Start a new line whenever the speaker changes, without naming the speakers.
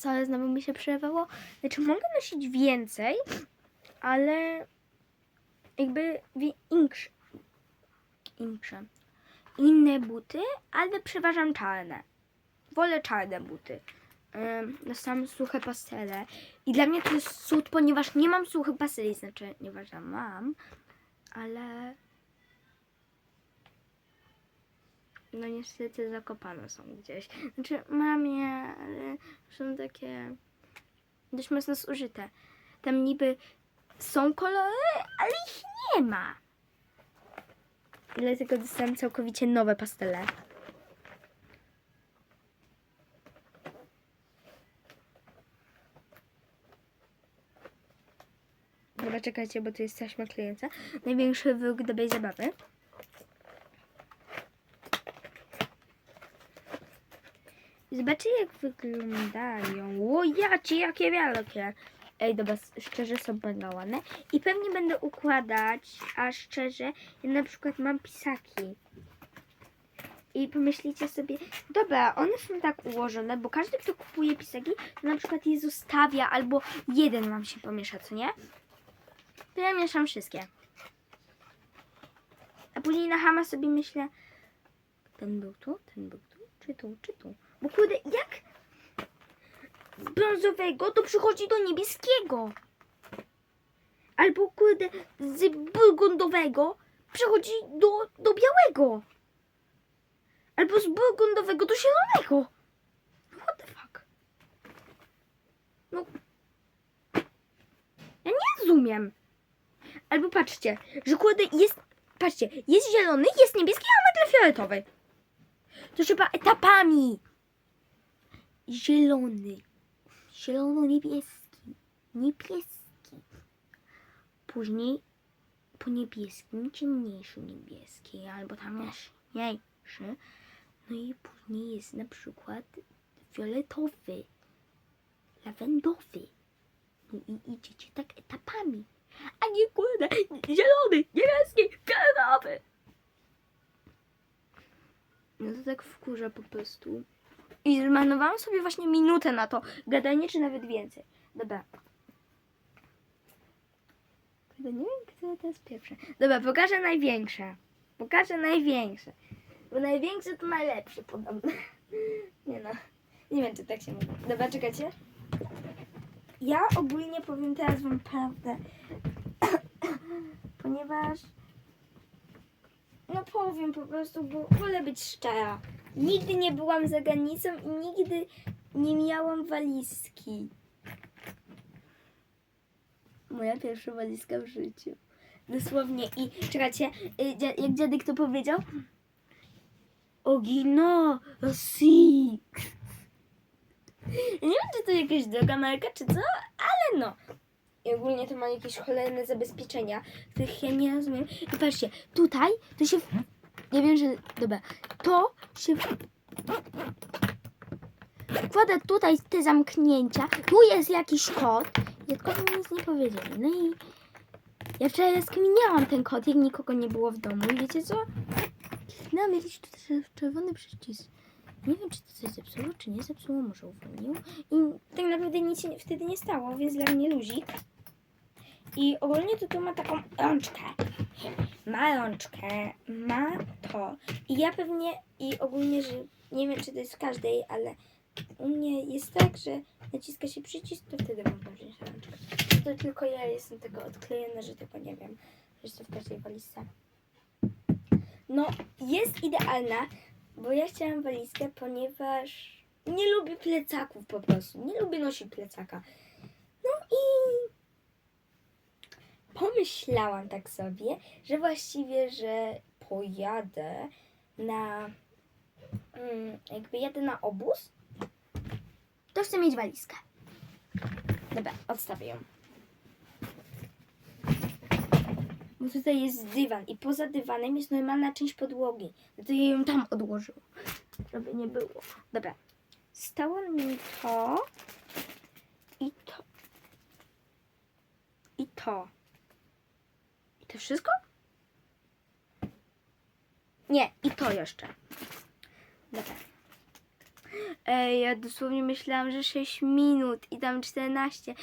co znowu mi się przerywało. Znaczy mogę nosić więcej, ale jakby większe, większe. Inne buty, ale przeważam czarne. Wolę czarne buty. Dostałam suche pastele. I dla mnie to jest cud, ponieważ nie mam suchych pasteli. Znaczy, nieważne, mam, ale no niestety zakopane są gdzieś. Znaczy mam je, ale są takie dość mocno zużyte. Tam niby są kolory, ale ich nie ma. Dlatego dostałam całkowicie nowe pastele. Dobra, czekajcie, bo tu jest taśma klejąca. Największy wróg dobrej zabawy. I Zobaczcie jak wyglądają. O jacie, jakie wielkie. Ej, dobra, szczerze są będą ładne. I pewnie będę układać, a szczerze, ja na przykład mam pisaki. I pomyślicie sobie, dobra, one są tak ułożone, bo każdy, kto kupuje pisaki, to na przykład je zostawia, albo jeden wam się pomiesza, co nie? To ja mieszam wszystkie. A później na Hama sobie myślę, ten był tu, ten był tu, czy tu, czy tu. Bo kurde, jak z brązowego to przychodzi do niebieskiego. Albo kurde, z burgundowego przychodzi do, do białego. Albo z burgundowego do zielonego. What the fuck? No. Ja nie rozumiem. Albo patrzcie, że kurde jest, patrzcie, jest zielony, jest niebieski, a nagle fioletowy. To trzeba etapami. Zielony, zielono-niebieski, niebieski. Później po niebieskim ciemniejszy niebieski, albo tam jaśniejszy. No i później jest na przykład fioletowy, lawendowy. No i idziecie tak etapami. A nie kurde, zielony, niebieski, fioletowy. No to tak wkurza po prostu. I zmarnowałam sobie właśnie minutę na to gadanie, czy nawet więcej. Dobra. Nie wiem, które to jest pierwsze. Dobra, pokażę największe. Pokażę największe. Bo największe to najlepsze podobno. Nie no. Nie wiem, czy tak się mówi. Dobra, czekajcie. Ja ogólnie powiem teraz wam prawdę. Ponieważ no powiem po prostu, bo wolę być szczera. Nigdy nie byłam zagadnicą i nigdy nie miałam walizki. Moja pierwsza walizka w życiu. Dosłownie. I czekajcie, y, jak dziadek to powiedział? Ogino, si. Nie wiem, czy to jakaś droga marka, czy co, ale no. I ogólnie to ma jakieś cholerne zabezpieczenia, których ja nie rozumiem. I patrzcie, tutaj to się. w- Nie wiem, że. Dobra. To się. Wkłada tutaj te zamknięcia. Tu jest jakiś kod. Dziadkowie mi nic nie powiedzieli. No i. Ja wczoraj rozkminiałam ten kod, jak nikogo nie było w domu. I wiecie co? Kliknęłam jakiś czerwony przycisk. Nie wiem, czy to coś zepsuło, czy nie zepsuło, może uwolniło. I tak naprawdę nic się wtedy nie stało, więc dla mnie luzik. I ogólnie to tu ma taką rączkę. Ma rączkę, ma to. I ja pewnie, i ogólnie, że nie wiem, czy to jest w każdej, ale u mnie jest tak, że naciska się przycisk, to wtedy można wziąć rączkę. To tylko ja jestem tego odklejona, że tego nie wiem. Że to w każdej walizce. No, jest idealna, bo ja chciałam walizkę, ponieważ nie lubię plecaków po prostu. Nie lubię nosić plecaka. No i pomyślałam tak sobie, że właściwie, że pojadę na mm, jakby jadę na obóz, to chcę mieć walizkę. Dobra, odstawię ją. Bo tutaj jest dywan i poza dywanem jest normalna część podłogi. No to ja ją tam odłożyłam, żeby nie było. Dobra, stało mi to i to i to. I to wszystko? Nie, i to jeszcze. Dobra. Ej, ja dosłownie myślałam, że 6 minut i tam 14.